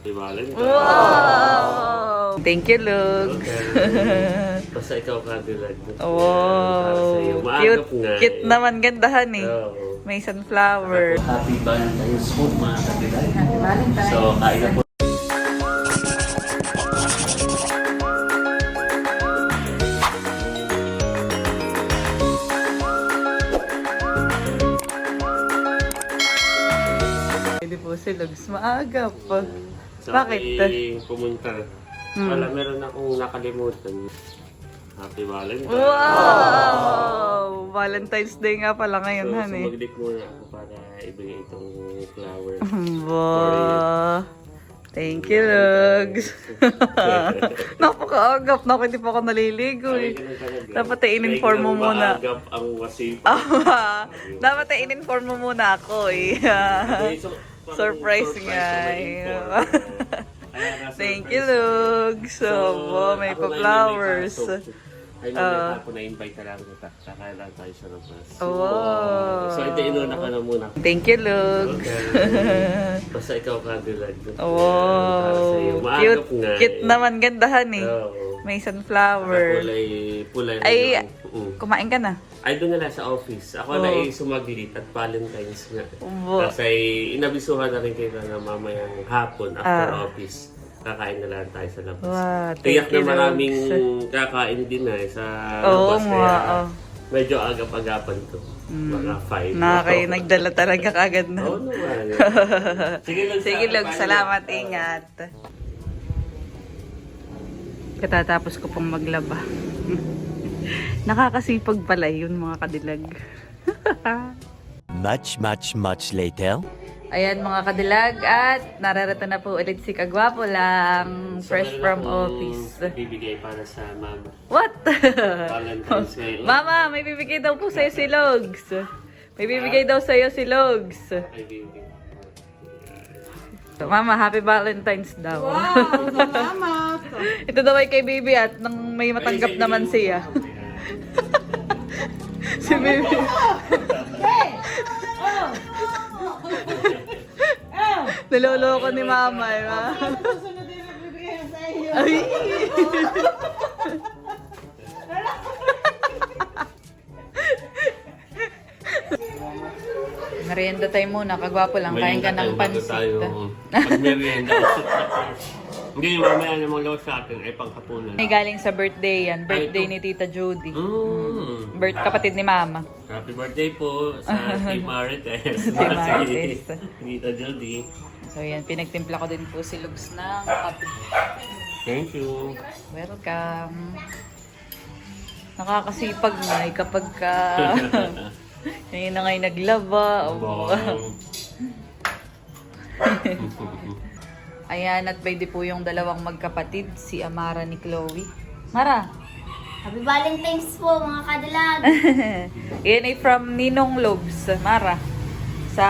Happy Valentine's. Wow! Thank you, Lugs. Okay. Basta ikaw Cadillac. Wow! Cute, cute naman, gandahan eh. Oo. May sunflower. Happy Valentine's po mga Cadillac. So, kain na po. Pwede po si Lugs. Maaga pa. So, Bakit? ay pumunta. Hmm. Wala, meron akong nakalimutan. Happy Valentine's. Wow! Valentine's Day nga pala ngayon, So, han eh. sumaglit muna ako para ibigay itong flower. Ba. Thank you, Lugs. Napakaagap na ako, hindi pa ako naliligo eh. Dapat ay in-inform mo muna. maagap ang wasipa. Ah, dapat ay in-inform mo muna ako eh. Surprise nga, na eh. Thank you, Lugs. So, bo, may na pa-flowers. Ay, Ah. uh, ako na-invite ka lang kita. Kakain lang tayo sa labas. Wow. So, ito inuna ka na muna. Thank you, Lugs. Okay. Basta ikaw Cadillac. Wow! Maagap Cute, cute eh. naman, gandahan eh. Oo. May sunflower. Kulay, kulay na Ay. Mm. kumain ka na? Ay, doon na lang sa office. Ako na ay sumaglit at Valentine's nga. Kasi inabisuhan na rin kita na mamayang hapon after office. Kakain na lang tayo sa labas. Wow, Tiyak na maraming Lugs. kakain din na eh, sa Oo labas. nga, Kaya oo. medyo agap-agapan ko. Mga five. Na kayo nagdala talaga kagad na. Oo naman. Sige, Lugs. Sige, ah, paano? Salamat. Ingat. Katatapos ko pong maglaba. Nakakasipag pala yun mga kadilag. Much, much, much later. Ayan mga kadilag at nararato na po ulit si Kagwapo lang So, fresh from office. Bibigay para sa mama. What? Valentine's ngayon. Mama, may bibigay daw po sa'yo si Logs. May bibigay daw sa'yo si Logs. Ay, bibigay. So, Mama, happy Valentine's daw. Wow, salamat. Ito daw ay kay Baby at nang may matanggap naman siya. si Baby. Niloloko ni Mama. Eh, ma. Iyo. Ay! Merienda tayo muna, kagwapo lang. Kain ka ng pansit. Pag-merienda. Hindi, mamaya namang lawas sa akin ay pangkapunan. May galing sa birthday yan. Birthday ni Tita Judy. Mm. Birth kapatid ni Mama. Happy birthday po sa Team Marites. Team Marites. Tita Jody. So yan, pinagtimpla ko din po si Lugs ng kape. Thank you. Welcome. Nakakasipag nga eh kapag ka... Ngayon na ngayon naglaba. Wow. Ayan, at pwede po yung dalawang magkapatid, si Amara ni Chloe. Mara, Happy Valentine's po mga kadalag. yan ay from Ninong Lobs. Mara, sa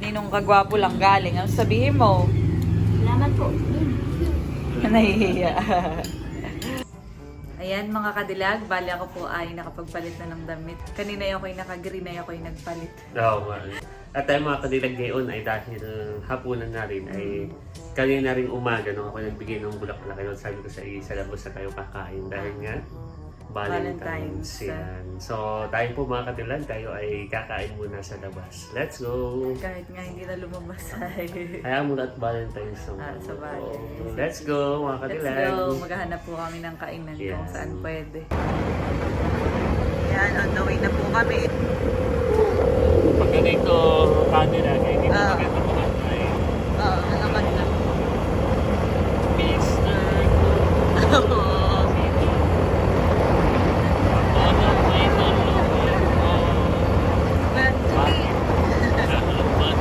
Ninong Kagwapo lang galing. Ano sabihin mo? Salamat po. Nahihiya. Ayan mga kadilag, bali ako po ay nakapagpalit na ng damit. Kanina yung ako'y nakagreen ay ako'y nagpalit. Oo, nga. At tayo mga kadilag ngayon ay dahil hapunan na rin ay kanina rin umaga nung ako nagbigay ng bulaklak ayun sabi ko sa isa labas na tayo kakain dahil nga Valentine's Valentine's. yan. So tayo po mga kadilag tayo ay kakain muna sa labas. Let's go! Kahit nga hindi na lumabas ay... Kaya muna at Valentine's naman. Ah, sa Valentine's. Oo. Let's go mga Let's kadilag! go! Maghahanap po kami ng kainan Yeah. kung saan pwede. Yan, on the way na po kami. Pag ganito kadilag ay dito Ah. maganda kumain. Oo, nalakad na. Mr. Ano, may tulong mo. But, Ba't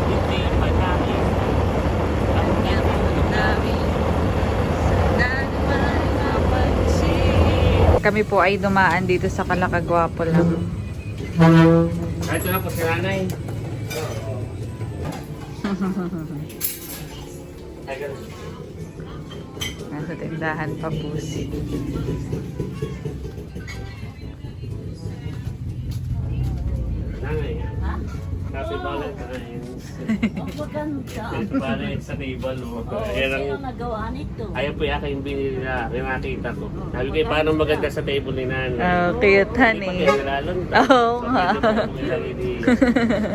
hindi pa namin ang namin Kami po ay dumaan dito sa Kalakagwapo lang. Ito na po si nanay. Nasa tindahan pa po si. Happy Valentine's. Ang maganda. Para sa table mo. Ayan ang Sino nagawa nito? Ayan po yung aking binili na, yung nakita ko. Sabi ko, eh, paano maganda sa table ni nanay? Oh, cute, honey. Hindi pa kayo nalalanda. Oo nga.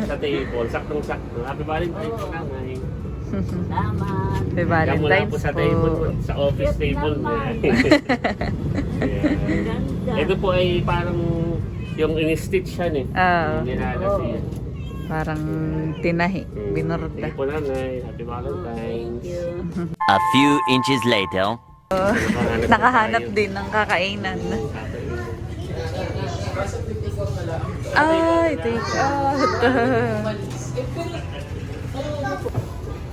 sa table. Saktong-sakto. Happy Valentine's nanay. Salamat. Happy mula Valentine's po sa po. table mo, sa office Cute table niya. naman. Ayan. Ganda. Ito po ay parang yung in-stitch yan eh. Ah. Yung nilalas Oo. Parang tinahi, binurda. Sige po nanay. Happy Valentine's. Thank you. A few inches later. Nakahanap din ng kakainan. Ay, take out.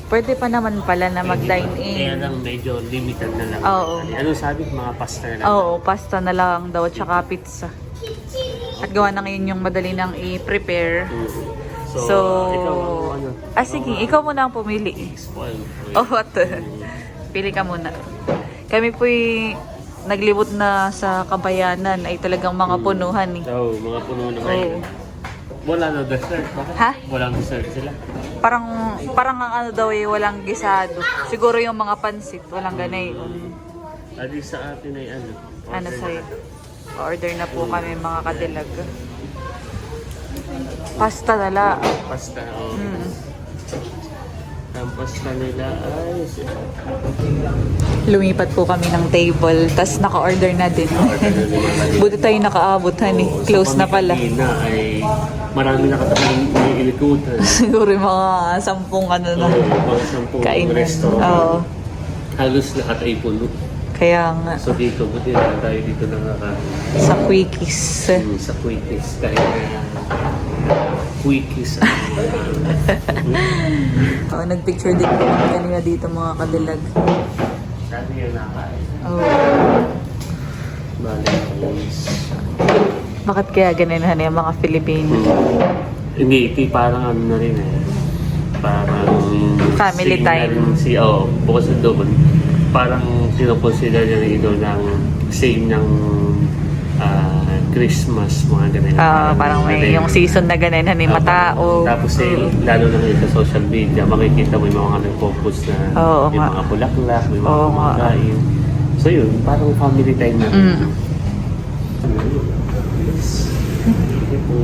Pwede pa naman pala na mag-dine Kaya in. lang medyo limited na lang. Oo. Anong sabi? Mga pasta na lang. Oo, pasta na lang daw, tsaka pizza. At gawa na ngayon yung madali nang i-prepare. Mm. So, So, ikaw ang ano? ah sige, ikaw muna ang pumili. Spoil. Oh, what? Pili ka muna. Kami po'y naglibot na sa kabayanan ay talagang mga punuhan eh. Oo, mga puno na Oo. kayo. Wala na dessert. Bakit? Ha? Walang dessert sila. Parang, parang ang ano daw eh, walang gisado. Siguro yung mga pansit, walang ganayon. At least sa atin ay ano. Ano order sa'yo? na. Order na po kami mga kadilag. Pasta na lang. Pasta. Oh. Mm. Ang pasta nila ay... Lumipat po kami ng table, tas naka-order na din. Buti tayo nakaabot, honey. Close na pala. Na ay marami na katamang inikutan. Siguro yung mga sampung ano na. Oo, mga sampung Kainan. restaurant. Oo. Halos lahat ay puno. Kaya nga, So dito, buti na tayo dito nakakain. sa quickies. Mm, sa Quickies. Kahit na Quickies. Oh, nagpicture din kami kanina dito mga kadilag. Sabi yung nakain. Oh. Valentine's. Bakit kaya ganun honey, ang mga Filipino? Hindi, ito parang ano na rin eh. Parang... Family na time. Si, oh, bukod sa doon, parang sinukonsider niya rin ito ng same ng ah, Christmas, mga ganun. Ah, parang may ano yung yun. season na ganun honey, Ah, matao. Tapos eh, lalo na ngayon sa social media, makikita mo yung mga nag-focus na Oo yung mga bulaklak, may mga Oo kumakain. So yun, parang family time na. Mm. Ito po.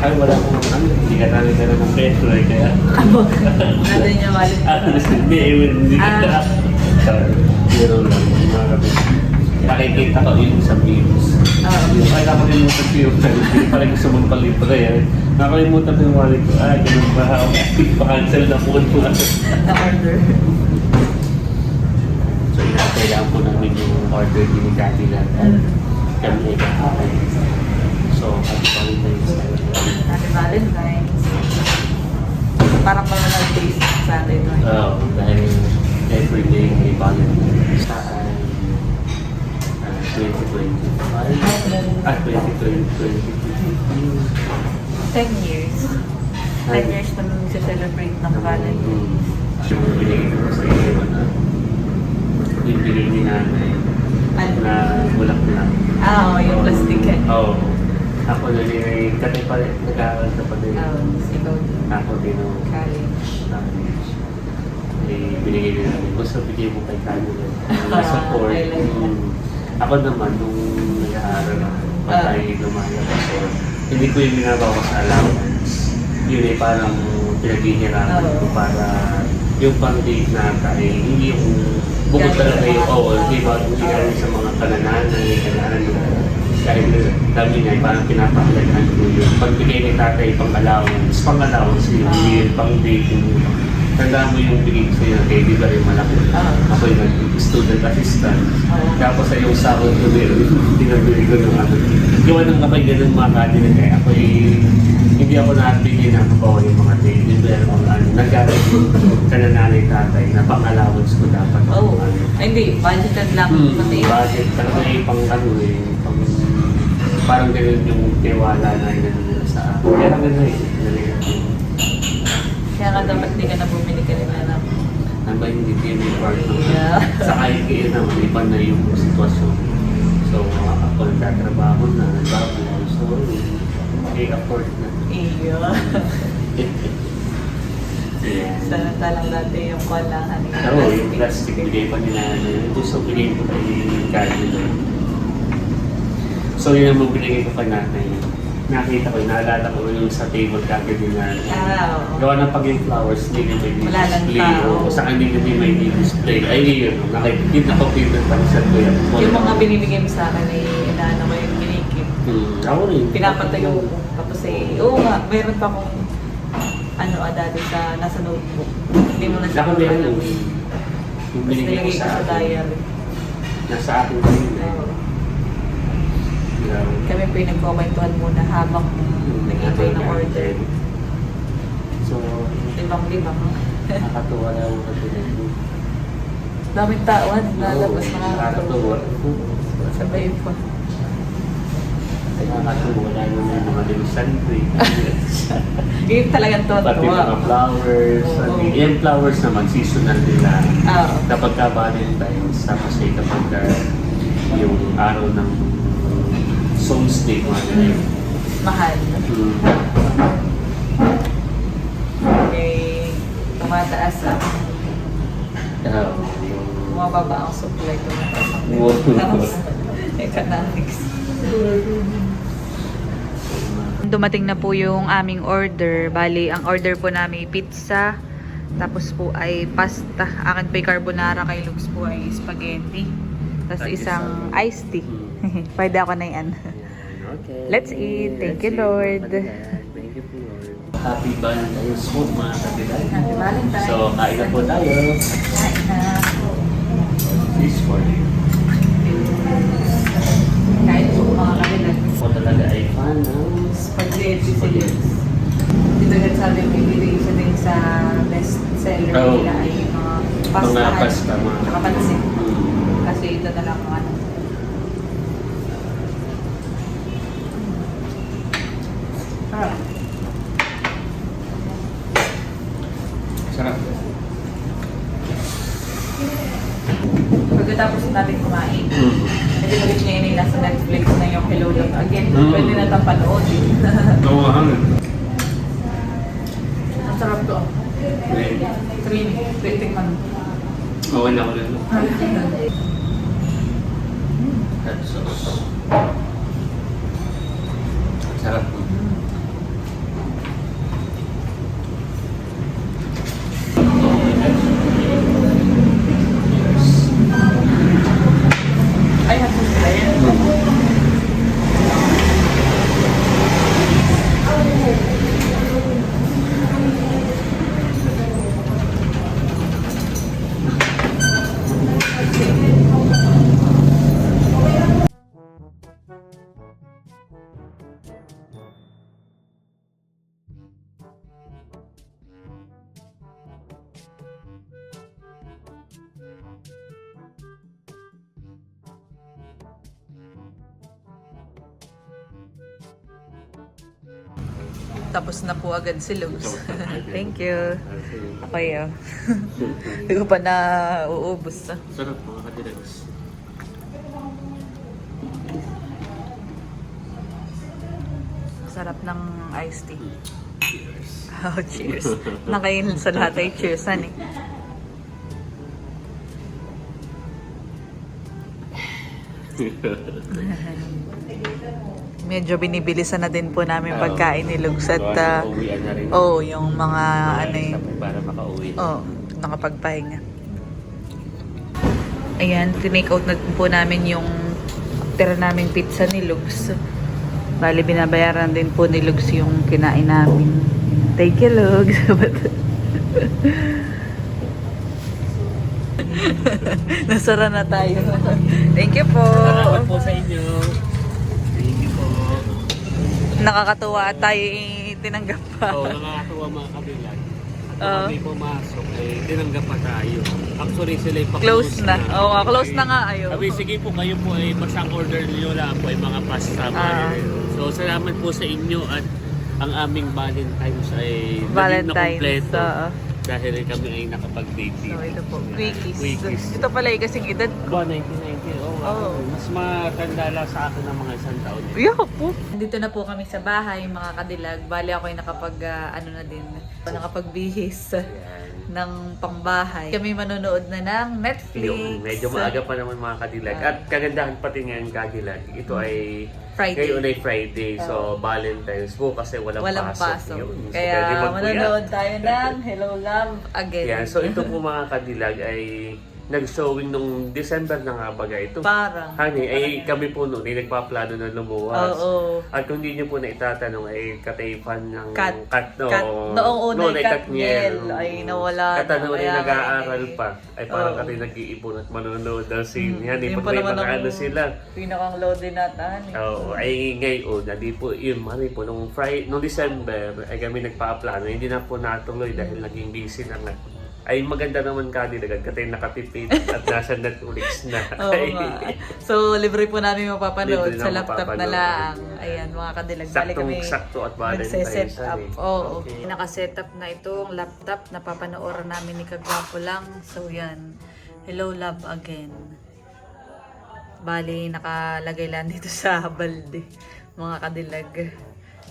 Ay, wala akong ano, hindi ka namin dala ng peso eh, kaya... Ano niya malit? Ah, hindi, eh, hindi Ah. ka. Sorry, zero lang, mga kapit. Nakikita ko yung sa views. Oo. Yung ay nakalimutan ko yung hindi pala gusto mong palibre eh. Nakalimutan ko yung wallet ko. Ah, ganun ba? Okay, pa-cancel na po ito. Na-order. So, kailangan po namin yung order ni Daddy lang. Kami ay kakain. So, happy Valentine's Day. Happy Valentine's. Parang mga nag-taste sa atin. Oo, dahil every day may Valentine's. Sa ah, 2020. Ah, 2020. 10 years. 10 years na nung celebrate ng Valentine's. Yung binigay ko sa iyo na yung binigay ni nanay Ano? na bulaklak. Ah, oo, yung plastic. Oo. Ako na din ay pa nag-aaral ka pa din. Oo, ikaw din. Ako din ang College. college. Eh, binigay din namin. Gusto bigay mo kay Kano yan. Ah, support. I like. Mm. Ako naman, nung nag-aaral ako, Ah. tayo lumayas or hindi ko yung ginagawa ko sa allowance. Yun ay parang pinaghihirapan ko para yung pang-date na tayo, hindi yung bukod talaga yung, oh, di ba, hindi sa mga kanananay, kanano. Dahil dami niya, parang pinapakalagaan ko yun. Pagbigay ni tatay pang allowance, pang allowance yun, hindi yun pang date yung Tanda mo yung bigay ko sa'yo, kay di ba rin malaki? Oo. Ako yung nag-student assistant. Oo. Tapos sa yung sahod ko din, tinabili ko ng ano. Gawa ng kapag ganun mga kanina kaya ako hindi ako nabigyan ng kabawa yung mga daily pero ano, nagkaroon yung kanananay tatay na pang-allowance ko dapat. Oo. Ay, hindi. Budgeted lang. Hmm, Pati. budget talaga yung pang ano eh, pang, parang ganun yung tiwala na nila sa akin. Kaya ganun eh, naligat yung Kaya nga dapat di ka na bumili ka rin na Ang ba hindi din yung part ng Yeah. sa kahit kayo naman, iba na yung sitwasyon. So, ako nagtatrabaho na, nagbabago. So, may afford na. Iyo. yeah. Sana talang dati yung kwalangan. Oo, yung plastic bigay pa nila. ano, Yung gusto bigay ko kay Kyle. So, yun ang mabinigay ko kay nanay. Nakita ko, naalala ko yung sa table din na Ah, oo. gawa ng pag yung flowers, hindi na may Wala lang display. tao. O sa kanila hindi may display. Ay, yun. Nakikita na copy ng pansan ko yan. Yung mga binibigay mo sa akin ay inaano ko yung kinikip. Hmm, ako rin. Pinapatayo ko. Tapos eh, oo nga, meron pa akong ano ah, dati sa nasa notebook. Hindi mo na siya Ako meron alam. yung Tapos binigay nilagay ko ko sa sa akin. diary. Nasa akin pa eh. Oo. Yeah. Kami po yung nagkukwentuhan muna habang nag-enjoy ng order. So, Libang-libang. nakakatuwa na ako kasi. Daming tauhan, lalabas Oo, nakakatuwa. Nakakatuwa. Sabay pa. Nakakatuwa. Wala naman yung mga demonstrante. Yung talagang Pati tuwa-tuwa. mga flowers. Oo. Ano, Yung flowers naman, seasonal nila. Oo. Kapag ka Valentine's, tapos eh kapag ka yung araw ng Soul's Day, mga ganyan. Mahal. Hmm. Eh, tumataas ang yung bumababa ang supply tumataas ang economics. Dumating na po yung aming order. Bali, ang order po namin pizza. Tapos po ay pasta. Akin po ay carbonara. Kay Lux po ay spaghetti. Tapos isang isang- iced tea. Pwede ako na yan. Okay. Let's eat. Thank you. Lord. Thank you, Lord. Happy Valentine's po, mga kabilan. Happy Valentine's. So, kain na po tayo. Kain na. This for you. Kain po mga kabilan. Ako talaga ay fan ng Spaghetti Lux. Dito nga sabi ko, hindi isa din sa best seller Oh. nila ay yung mga pasta. Mga pasta, mga- Tsaka pansit. Hmm. Kasi ito ang ano. Sarap. Sarap. Pagkatapos natin kumain, Hmm. hindi mo rin niya nasa Netflix na yung Hello Love Again. Mm. Pwede na itong panoodin. Oo, hangin. Ang sarap to. Ready. Creamy. Titik man. Okay na ako rin. Hot sauce. Sarap. Ay, na po agad si Luz. Thank you. Okay, oh. Hindi ko pa na uubos. ah. Sarap mga kadilags. Sarap ng iced tea. Cheers. Oh, cheers. Nakain sa lahat ay cheers, eh. Medyo binibilisan na din po namin pagkain ni Lugs at Uwian na rin. oh, yung mga ano po Para makauwi. Oh, nakapagpahinga. Ayan, tinake out na po namin yung tira naming pizza ni Lugs. Bali, binabayaran din po ni Lugs yung kinain namin. Thank you, Lugs. Nasara na tayo. Thank you po. Salamat po sa inyo. Nakakatuwa at tayo eh, tinanggap pa. Oo, nakakatuwa mga kabilan. At may pumasok, eh, tinanggap pa tayo. Actually, sila yung Close na. Oo nga, close na nga, ayaw. Sabi, sige po, kayo po ay basta order niyo lang po ay mga pasta. Ah. ganun. So, salamat po sa inyo at ang aming Valentine's ay naging na Valentine's. kompleto oo. Dahil kami ay nakapag-date So, ito po. Quickies. Quickies. Ito pala eh, kasing edad ko. Ba, 1990. Oh, Oo. Mas matanda lang sa akin ng mga isang taon. Yo po. Dito na po kami sa bahay, mga kadilag. Bali ako ay nakapag, ah, ano na din, nakapagbihis ng pangbahay. Kami manonood na ng Netflix. Yung medyo maaga pa naman mga kadilag. At kagandahan pati ngayon kadilag. Ito ay Friday. ngayon ay Friday. So, Valentine's po kasi walang, Walang pasok. pasok. Yun. So, pwede Kaya magpuyat. manonood tayo ng Hello Love Again. Yan. So, ito po mga kadilag ay nag-showing nung December na nga baga ito. Parang. Honey, ay kami po noon ay nagpaplano na lumuwas. Oo. At kung hindi niyo po na itatanong ay kataypan ng Kat, kat, no, kat, noong una noon ay Katniel ay nawala Kata na. ay Kaya nag-aaral ngayon pa. Ay parang kati nag-iipon at manonood ng scene. Hmm, Yan, yun pag may mga ano sila. Pinakang load din natin. eh. Oo, ay ngayon, hindi po, yun, mali po, nung Friday, nung December, ay kami nagpa-plano, hindi na po natuloy dahil naging busy na nga. Ay maganda naman kadi agad kasi nakatipid at nasa Netflix na. Oo nga. So, libre po namin mapapanood Libre na sa laptop na mapapanood. lang. Ayan, mga kadilag. Bali Saktong kami sakto at Valentine's. nagse-set up. Oo. Okay. Nakaset up na itong laptop na papanoorin namin ni Kagwapo lang. So, yan. Hello, love again. Bali, nakalagay lang dito sa balde. Mga kadilag.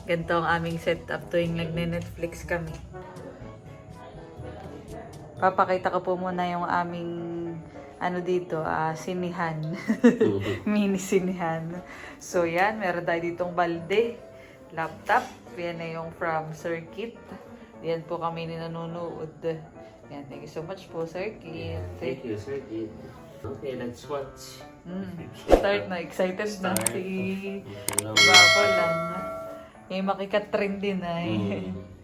Ganito ang aming setup tuwing nagne-Netflix kami. Papakita ko po muna yung aming ano dito, ah, sinihan. Mini sinihan. So yan, meron tayo ditong balde, laptop, yan na yung from Circuit. Yan po kami ni nanonood. Yan, thank you so much po, Circuit. Thank you, sir. Okay, let's watch. Mm. Start na, excited na Start. si Hello. Bako lang. Eh, makikat-trend din ay. Mm.